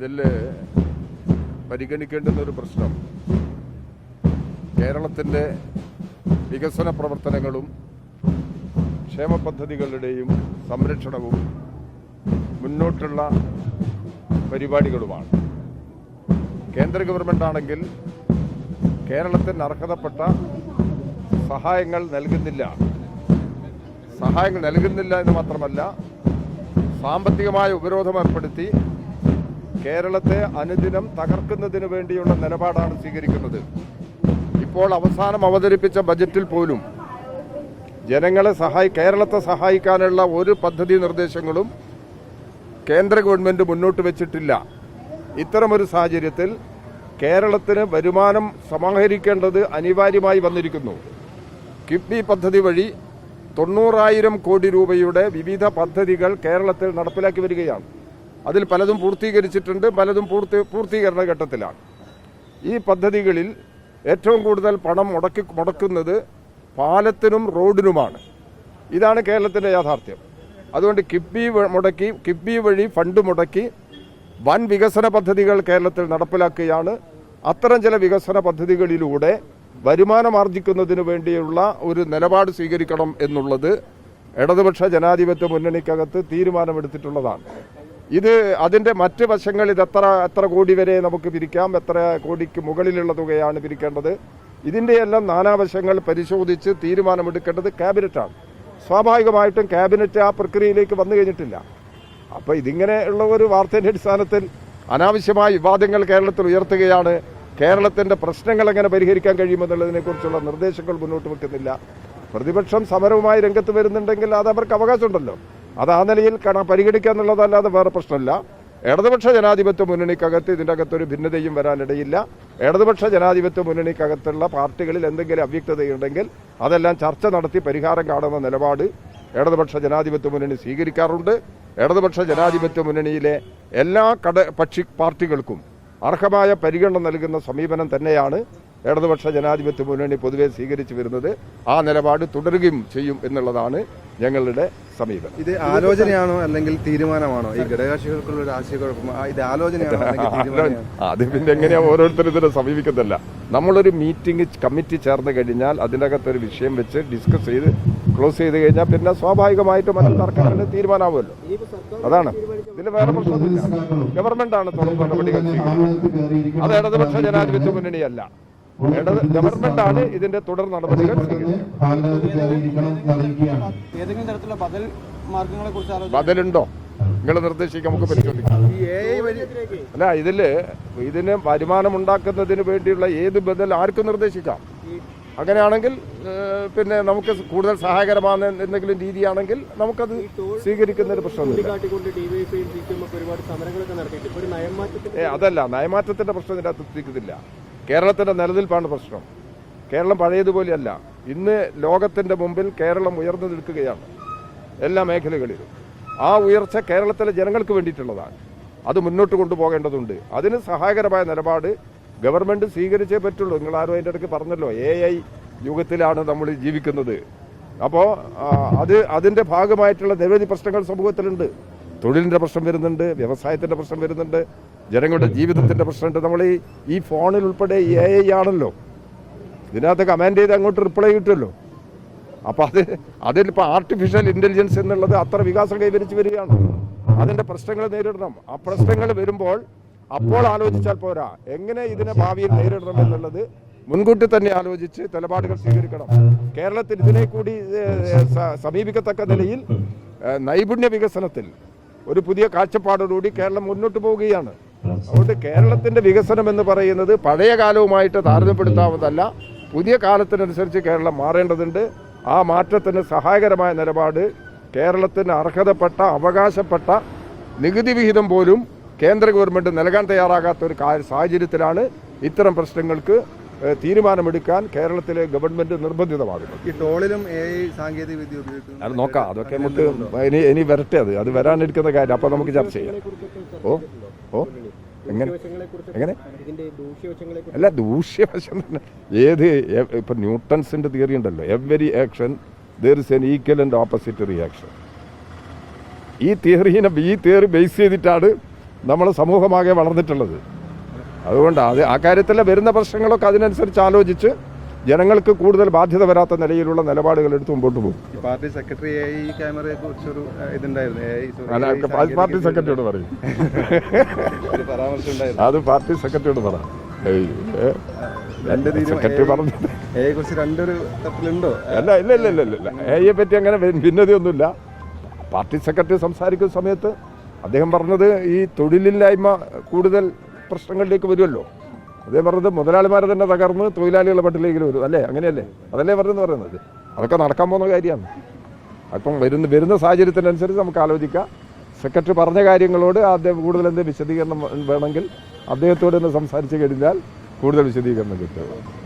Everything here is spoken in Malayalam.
ഇതിൽ പരിഗണിക്കേണ്ടുന്ന ഒരു പ്രശ്നം. കേരളത്തിന്റെ വികസന പ്രവർത്തനങ്ങളും ക്ഷേമ പദ്ധതികളുടെയും സംരക്ഷണവും മുന്നോട്ടുള്ള പരിപാടികളുമാണ്. കേന്ദ്ര ഗവൺമെന്റ് ആണെങ്കിൽ കേരളത്തിന് അർഹതപ്പെട്ട സഹായങ്ങൾ നൽകുന്നില്ല. സഹായങ്ങൾ നൽകുന്നില്ല എന്ന് മാത്രമല്ല സാമ്പത്തികമായ ഉപരോധം ഏർപ്പെടുത്തി കേരളത്തെ അനുദിനം തകർക്കുന്നതിന് വേണ്ടിയുള്ള നിലപാടാണ് സ്വീകരിക്കുന്നത്. ഇപ്പോൾ അവസാനം അവതരിപ്പിച്ച ബജറ്റിൽ പോലും ജനങ്ങളെ സഹായി കേരളത്തെ സഹായിക്കാനുള്ള ഒരു പദ്ധതി നിർദ്ദേശങ്ങളും കേന്ദ്ര ഗവൺമെന്റ് മുന്നോട്ട് വെച്ചിട്ടില്ല. ഇത്തരമൊരു സാഹചര്യത്തിൽ കേരളത്തിന് വരുമാനം സമാഹരിക്കേണ്ടത് അനിവാര്യമായി വന്നിരിക്കുന്നു. കിഫ്ബി പദ്ധതി വഴി തൊണ്ണൂറായിരം കോടി രൂപയുടെ വിവിധ പദ്ധതികൾ കേരളത്തിൽ നടപ്പിലാക്കി വരികയാണ്. അതിൽ പലതും പൂർത്തീകരിച്ചിട്ടുണ്ട് പലതും പൂർത്തി പൂർത്തീകരണ ഘട്ടത്തിലാണ്. ഈ പദ്ധതികളിൽ ഏറ്റവും കൂടുതൽ പണം മുടക്കി മുടക്കുന്നത് പാലത്തിനും റോഡിനുമാണ്. ഇതാണ് കേരളത്തിന്റെ യാഥാർത്ഥ്യം. അതുകൊണ്ട് കിഫ്ബി മുടക്കി കിഫ്ബി വഴി ഫണ്ട് മുടക്കി വൻ വികസന പദ്ധതികൾ കേരളത്തിൽ നടപ്പിലാക്കുകയാണ്. അത്തരം ചില വികസന പദ്ധതികളിലൂടെ വരുമാനം ആർജിക്കുന്നതിന് വേണ്ടിയുള്ള ഒരു നിലപാട് സ്വീകരിക്കണം എന്നുള്ളത് ഇടതുപക്ഷ ജനാധിപത്യ മുന്നണിക്കകത്ത് തീരുമാനമെടുത്തിട്ടുള്ളതാണ്. ഇത് അതിന്റെ മറ്റ് വശങ്ങൾ ഇത് എത്ര എത്ര കോടി വരെ നമുക്ക് പിരിക്കാം എത്ര കോടിക്ക് മുകളിലുള്ള തുകയാണ് പിരിക്കേണ്ടത്. ഇതിന്റെ എല്ലാം നാനാവശങ്ങൾ പരിശോധിച്ച് തീരുമാനമെടുക്കേണ്ടത് ക്യാബിനറ്റാണ്. സ്വാഭാവികമായിട്ടും ക്യാബിനറ്റ് ആ പ്രക്രിയയിലേക്ക് വന്നു കഴിഞ്ഞിട്ടില്ല. അപ്പോൾ ഇതിങ്ങനെയുള്ള ഒരു വാർത്തയുടെ അടിസ്ഥാനത്തിൽ അനാവശ്യമായ വിവാദങ്ങൾ കേരളത്തിൽ ഉയർത്തുകയാണ്. കേരളത്തിന്റെ പ്രശ്നങ്ങൾ എങ്ങനെ പരിഹരിക്കാൻ കഴിയുമെന്നുള്ളതിനെക്കുറിച്ചുള്ള നിർദ്ദേശങ്ങൾ മുന്നോട്ട് വെക്കുന്നില്ല. പ്രതിപക്ഷം സമരവുമായി രംഗത്ത് വരുന്നുണ്ടെങ്കിൽ അത് അവർക്ക് അവകാശമുണ്ടല്ലോ. അത് ആ നിലയിൽ പരിഗണിക്കുക എന്നുള്ളതല്ലാതെ വേറെ പ്രശ്നമില്ല. ഇടതുപക്ഷ ജനാധിപത്യ മുന്നണിക്കകത്ത് ഇതിന്റെ അകത്തൊരു ഭിന്നതയും വരാനിടയില്ല. ഇടതുപക്ഷ ജനാധിപത്യ മുന്നണിക്കകത്തുള്ള പാർട്ടികളിൽ എന്തെങ്കിലും അവ്യക്തതയുണ്ടെങ്കിൽ അതെല്ലാം ചർച്ച നടത്തി പരിഹാരം കാണുന്ന നിലപാട് ഇടതുപക്ഷ ജനാധിപത്യ മുന്നണി സ്വീകരിക്കാറുണ്ട്. ഇടതുപക്ഷ ജനാധിപത്യ മുന്നണിയിലെ എല്ലാ കട പക്ഷി പാർട്ടികൾക്കും അർഹമായ പരിഗണന നൽകുന്ന സമീപനം തന്നെയാണ് ഇടതുപക്ഷ ജനാധിപത്യ മുന്നണി പൊതുവെ സ്വീകരിച്ചു വരുന്നത് ആ നിലപാട് തുടരുകയും ചെയ്യും എന്നുള്ളതാണ് ഞങ്ങളുടെ സമീപനം. ഇത് ആലോചനയാണോ അല്ലെങ്കിൽ തീരുമാനമാണോ? ഈ ഘടകകക്ഷികൾക്കുള്ള ഒരു ആശയക്കുഴപ്പം ഇത് ആലോചനയാണോ അല്ലെങ്കിൽ തീരുമാനമാണോ? അത് പിന്നെ എങ്ങനെയാ ഓരോരുത്തരും ഇതിനെ സമീപിക്കുന്നില്ല നമ്മളൊരു മീറ്റിംഗ് കമ്മിറ്റി ചേർന്ന് കഴിഞ്ഞാൽ അതിനകത്തൊരു വിഷയം വെച്ച് ഡിസ്കസ് ചെയ്ത് ക്ലോസ് ചെയ്ത് കഴിഞ്ഞാൽ പിന്നെ സ്വാഭാവികമായിട്ടും മറ്റു സർക്കാരിന് തീരുമാനമാവുമല്ലോ. അതാണ്. ഇതിൽ വേറെ പ്രശ്നം ഗവൺമെന്റ് ആണ് തുടർ നടപടികൾ അത് ഇടതുപക്ഷ ജനാധിപത്യ മുന്നണിയല്ല. ഗവൺമെന്റ് ആണ് ഇതിന്റെ തുടർ നടപടികൾ ഏതെങ്കിലും തരത്തിലുള്ള ബദൽ മാർഗങ്ങളെ കുറിച്ച് ആലോചന ബദലുണ്ടോ? നിങ്ങൾ നിർദ്ദേശിക്കാം നമുക്ക് പരിശോധിക്കാം. ഈ എ വഴി അല്ല ഇതിൽ ഇതിന് വരുമാനം ഉണ്ടാക്കുന്നതിന് വേണ്ടിയുള്ള ഏത് ബദൽ ആർക്കും നിർദ്ദേശിക്കാം. അങ്ങനെയാണെങ്കിൽ പിന്നെ നമുക്ക് കൂടുതൽ സഹായകരമാണ് എന്തെങ്കിലും രീതിയാണെങ്കിൽ നമുക്കത് സ്വീകരിക്കുന്ന ഒരു പ്രശ്നമില്ല അതല്ല നയമാറ്റത്തിന്റെ പ്രശ്നം ഇതിനകത്ത് എത്തിക്കുന്നില്ല കേരളത്തിന്റെ നിലനിൽപ്പാണ് പ്രശ്നം. കേരളം പഴയതുപോലെയല്ല. ഇന്ന് ലോകത്തിന്റെ മുമ്പിൽ കേരളം ഉയർന്നു നിൽക്കുകയാണ് എല്ലാ മേഖലകളിലും. ആ ഉയർച്ച കേരളത്തിലെ ജനങ്ങൾക്ക് വേണ്ടിയിട്ടുള്ളതാണ്. അത് മുന്നോട്ട് കൊണ്ടുപോകേണ്ടതുണ്ട്. അതിന് സഹായകരമായ നിലപാട് ഗവൺമെന്റ് സ്വീകരിച്ചേ പറ്റുള്ളൂ. നിങ്ങൾ ആരും അതിന്റെ ഇടയ്ക്ക് പറഞ്ഞല്ലോ എ ഐ യുഗത്തിലാണ് നമ്മൾ ജീവിക്കുന്നത്. അപ്പോൾ അത് അതിന്റെ ഭാഗമായിട്ടുള്ള നിരവധി പ്രശ്നങ്ങൾ സമൂഹത്തിലുണ്ട്. തൊഴിലിന്റെ പ്രശ്നം വരുന്നുണ്ട് വ്യവസായത്തിന്റെ പ്രശ്നം വരുന്നുണ്ട് ജനങ്ങളുടെ ജീവിതത്തിന്റെ പ്രശ്നമുണ്ട്. നമ്മൾ ഈ ഈ ഫോണിൽ ഉൾപ്പെടെ എ ഐ ആണല്ലോ. ഇതിനകത്ത് കമാൻഡ് ചെയ്ത് അങ്ങോട്ട് റിപ്ലൈ കിട്ടുമല്ലോ. അപ്പോൾ അത് അതിലിപ്പോൾ ആർട്ടിഫിഷ്യൽ ഇന്റലിജൻസ് എന്നുള്ളത് അത്ര വികാസം കൈവരിച്ച് വരികയാണ്. അതിന്റെ പ്രശ്നങ്ങൾ നേരിടണം. ആ പ്രശ്നങ്ങൾ വരുമ്പോൾ അപ്പോൾ ആലോചിച്ചാൽ പോരാ എങ്ങനെ ഇതിനെ ഭാവിയിൽ നേരിടണം എന്നുള്ളത് മുൻകൂട്ടി തന്നെ ആലോചിച്ച് നിലപാടുകൾ സ്വീകരിക്കണം. കേരളത്തിൽ ഇതിനെ കൂടി സമീപിക്കത്തക്ക നിലയിൽ നൈപുണ്യ വികസനത്തിൽ ഒരു പുതിയ കാഴ്ചപ്പാടോടുകൂടി കേരളം മുന്നോട്ട് പോവുകയാണ്. അതുകൊണ്ട് കേരളത്തിന്റെ വികസനം എന്ന് പറയുന്നത് പഴയ കാലവുമായിട്ട് താരതമ്യപ്പെടുത്താവുന്നതല്ല. പുതിയ കാലത്തിനനുസരിച്ച് കേരളം മാറേണ്ടതുണ്ട്. ആ മാറ്റത്തിന് സഹായകരമായ നിലപാട് കേരളത്തിന് അർഹതപ്പെട്ട അവകാശപ്പെട്ട നികുതി വിഹിതം പോലും കേന്ദ്ര ഗവൺമെന്റ് നൽകാൻ തയ്യാറാകാത്ത ഒരു സാഹചര്യത്തിലാണ് ഇത്തരം പ്രശ്നങ്ങൾക്ക് തീരുമാനമെടുക്കാൻ കേരളത്തിലെ ഗവൺമെന്റ് നിർബന്ധിതമാകുന്നു. ഈ ടോളിലും സാങ്കേതിക വിദ്യ ഉപയോഗിക്കുന്നു. അത് നോക്കാം. അതൊക്കെ നമുക്ക് ഇനി ഇനി വരട്ടെ അത്. അത് വരാനിരിക്കുന്ന കാര്യം. അപ്പോൾ നമുക്ക് ചർച്ച ചെയ്യാം. ഓ ഓ എങ്ങനെ? എങ്ങനെ? അല്ല ദൂഷ്യവശം തന്നെ. ഏത് ഇപ്പൊ ന്യൂട്ടൺസിന്റെ തിയറി ഉണ്ടല്ലോ. Every action there is an equal and opposite reaction ഈ തിയറീനെ ഈ തിയറി ബേസ് ചെയ്തിട്ടാണ് നമ്മൾ സമൂഹമാകെ വളർന്നിട്ടുള്ളത്. അതുകൊണ്ട് അത് ആ കാര്യത്തിൽ വരുന്ന പ്രശ്നങ്ങളൊക്കെ അതിനനുസരിച്ച് ആലോചിച്ച് ജനങ്ങൾക്ക് കൂടുതൽ ബാധ്യത വരാത്ത നിലയിലുള്ള നിലപാടുകൾ എടുത്ത് മുമ്പോട്ട് പോകും. പാർട്ടി സെക്രട്ടറി എ ഐ ക്യാമറയെ കുറിച്ചൊരു ഇതുണ്ടായിരുന്നു. പാർട്ടി സെക്രട്ടറിയോട് പറയും. അത് പാർട്ടി സെക്രട്ടറിയോട് പറ. സെക്രട്ടറി പറഞ്ഞു അല്ല ഇല്ല ഇല്ല ഇല്ല ഇല്ല എയെ പറ്റി അങ്ങനെ ഭിന്നതയൊന്നുമില്ല. പാർട്ടി സെക്രട്ടറി സംസാരിക്കുന്ന സമയത്ത് അദ്ദേഹം പറഞ്ഞത് ഈ തൊഴിലില്ലായ്മ കൂടുതൽ പ്രശ്നങ്ങളിലേക്ക് വരുമല്ലോ. അതേ പറഞ്ഞത് മുതലാളിമാരെ തന്നെ തകർന്ന് തൊഴിലാളികളുടെ പട്ടിലേക്ക് വരും. അല്ലേ? അങ്ങനെയല്ലേ? അതല്ലേ പറഞ്ഞെന്ന് പറയുന്നത്. അതൊക്കെ നടക്കാൻ പോകുന്ന കാര്യമാണ്. അപ്പം വരുന്ന വരുന്ന സാഹചര്യത്തിനനുസരിച്ച് നമുക്ക് ആലോചിക്കാം. സെക്രട്ടറി പറഞ്ഞ കാര്യങ്ങളോട് അദ്ദേഹം കൂടുതൽ എന്തെങ്കിലും വിശദീകരണം വേണമെങ്കിൽ അദ്ദേഹത്തോട് ഒന്ന് സംസാരിച്ച് കഴിഞ്ഞാൽ കൂടുതൽ വിശദീകരണം കിട്ടും.